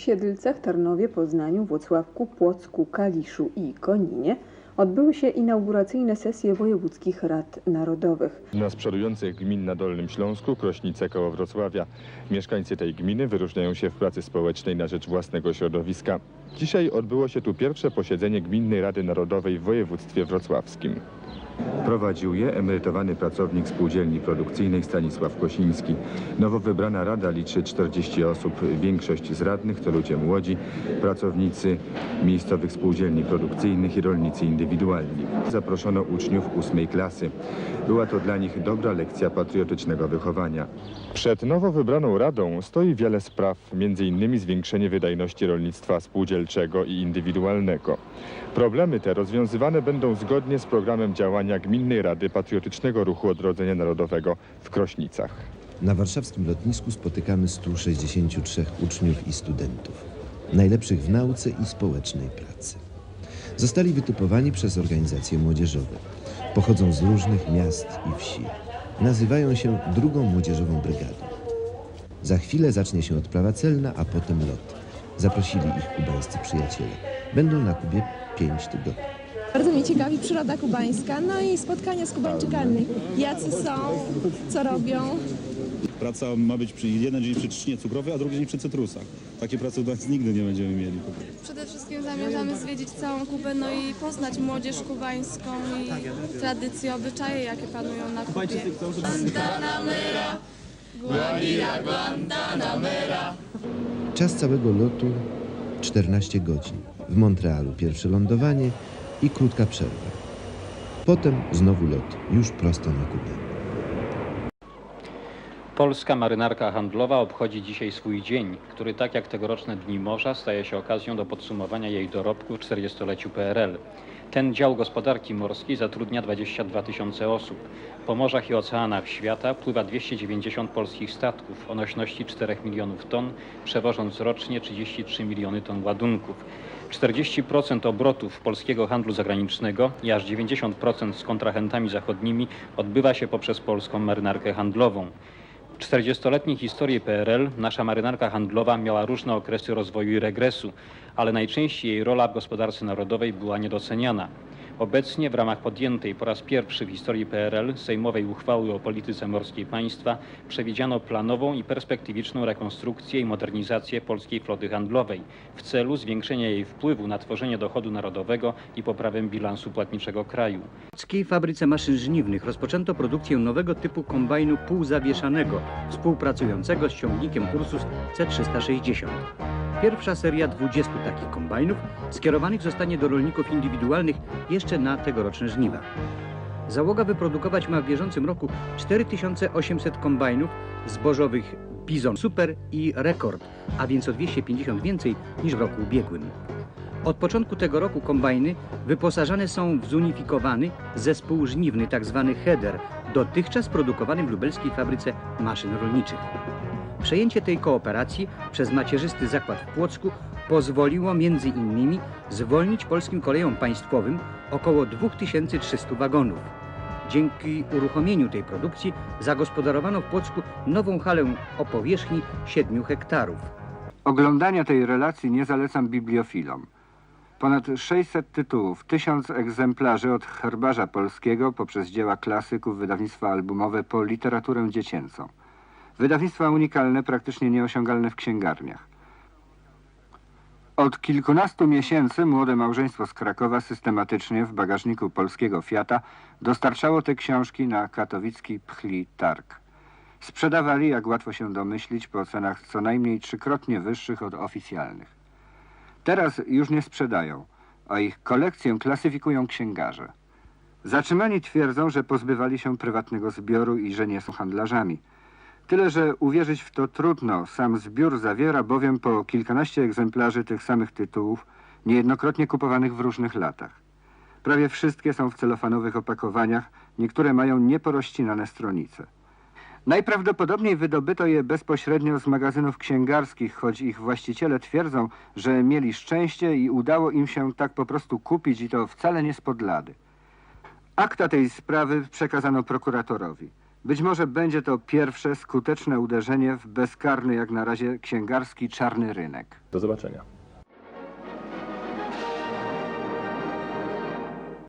W Siedlcach, Tarnowie, Poznaniu, Włocławku, Płocku, Kaliszu i Koninie odbyły się inauguracyjne sesje wojewódzkich rad narodowych. Z przodujących gmin na Dolnym Śląsku, Krośnice koło Wrocławia. Mieszkańcy tej gminy wyróżniają się w pracy społecznej na rzecz własnego środowiska. Dzisiaj odbyło się tu pierwsze posiedzenie Gminnej Rady Narodowej w województwie wrocławskim. Prowadził je emerytowany pracownik spółdzielni produkcyjnej Stanisław Kosiński. Nowo wybrana rada liczy 40 osób. Większość z radnych to ludzie młodzi, pracownicy miejscowych spółdzielni produkcyjnych i rolnicy indywidualni. Zaproszono uczniów ósmej klasy. Była to dla nich dobra lekcja patriotycznego wychowania. Przed nowo wybraną radą stoi wiele spraw, m.in. zwiększenie wydajności rolnictwa spółdzielczego i indywidualnego. Problemy te rozwiązywane będą zgodnie z programem działania Gminnej Rady Patriotycznego Ruchu Odrodzenia Narodowego w Krośnicach. Na warszawskim lotnisku spotykamy 163 uczniów i studentów, najlepszych w nauce i społecznej pracy. Zostali wytypowani przez organizacje młodzieżowe. Pochodzą z różnych miast i wsi. Nazywają się drugą młodzieżową brygadą. Za chwilę zacznie się odprawa celna, a potem lot. Zaprosili ich kubańscy przyjaciele. Będą na Kubie 5 tygodni. Bardzo mnie ciekawi przyroda kubańska, no i spotkania z Kubańczykami. Jacy są, co robią. Praca ma być przy jeden dzień przy trzcinie cukrowej, a drugi dzień przy cytrusach. Takie pracy u nas nigdy nie będziemy mieli. Przede wszystkim zamierzamy zwiedzić całą Kubę, no i poznać młodzież kubańską i tradycje, obyczaje, jakie panują na Kubie. Czas całego lotu 14 godzin. W Montrealu pierwsze lądowanie i krótka przerwa. Potem znowu lot, już prosto na Kubę. Polska marynarka handlowa obchodzi dzisiaj swój dzień, który tak jak tegoroczne Dni Morza staje się okazją do podsumowania jej dorobku w 40-leciu PRL. Ten dział gospodarki morskiej zatrudnia 22 tysiące osób. Po morzach i oceanach świata pływa 290 polskich statków o nośności 4 milionów ton, przewożąc rocznie 33 miliony ton ładunków. 40% obrotów polskiego handlu zagranicznego i aż 90% z kontrahentami zachodnimi odbywa się poprzez polską marynarkę handlową. W 40-letniej historii PRL nasza marynarka handlowa miała różne okresy rozwoju i regresu, ale najczęściej jej rola w gospodarce narodowej była niedoceniana. Obecnie w ramach podjętej po raz pierwszy w historii PRL sejmowej uchwały o polityce morskiej państwa przewidziano planową i perspektywiczną rekonstrukcję i modernizację polskiej floty handlowej w celu zwiększenia jej wpływu na tworzenie dochodu narodowego i poprawę bilansu płatniczego kraju. W łódzkiej fabryce maszyn żniwnych rozpoczęto produkcję nowego typu kombajnu półzawieszanego, współpracującego z ciągnikiem Ursus C360. Pierwsza seria 20 takich kombajnów skierowanych zostanie do rolników indywidualnych jeszcze na tegoroczne żniwa. Załoga wyprodukować ma w bieżącym roku 4800 kombajnów zbożowych Bizon Super i Rekord, a więc o 250 więcej niż w roku ubiegłym. Od początku tego roku kombajny wyposażane są w zunifikowany zespół żniwny, tzw. header, dotychczas produkowany w lubelskiej fabryce maszyn rolniczych. Przejęcie tej kooperacji przez macierzysty zakład w Płocku pozwoliło między innymi zwolnić polskim kolejom państwowym około 2300 wagonów. Dzięki uruchomieniu tej produkcji zagospodarowano w Płocku nową halę o powierzchni 7 hektarów. Oglądania tej relacji nie zalecam bibliofilom. Ponad 600 tytułów, 1000 egzemplarzy od herbarza polskiego poprzez dzieła klasyków, wydawnictwa albumowe po literaturę dziecięcą. Wydawnictwa unikalne, praktycznie nieosiągalne w księgarniach. Od kilkunastu miesięcy młode małżeństwo z Krakowa systematycznie w bagażniku polskiego Fiata dostarczało te książki na katowicki Pchli Targ. Sprzedawali, jak łatwo się domyślić, po cenach co najmniej trzykrotnie wyższych od oficjalnych. Teraz już nie sprzedają, a ich kolekcję klasyfikują księgarze. Zatrzymani twierdzą, że pozbywali się prywatnego zbioru i że nie są handlarzami. Tyle, że uwierzyć w to trudno. Sam zbiór zawiera bowiem po kilkanaście egzemplarzy tych samych tytułów, niejednokrotnie kupowanych w różnych latach. Prawie wszystkie są w celofanowych opakowaniach, niektóre mają nieporościnane stronice. Najprawdopodobniej wydobyto je bezpośrednio z magazynów księgarskich, choć ich właściciele twierdzą, że mieli szczęście i udało im się tak po prostu kupić i to wcale nie spod lady. Akta tej sprawy przekazano prokuratorowi. Być może będzie to pierwsze skuteczne uderzenie w bezkarny jak na razie księgarski czarny rynek. Do zobaczenia.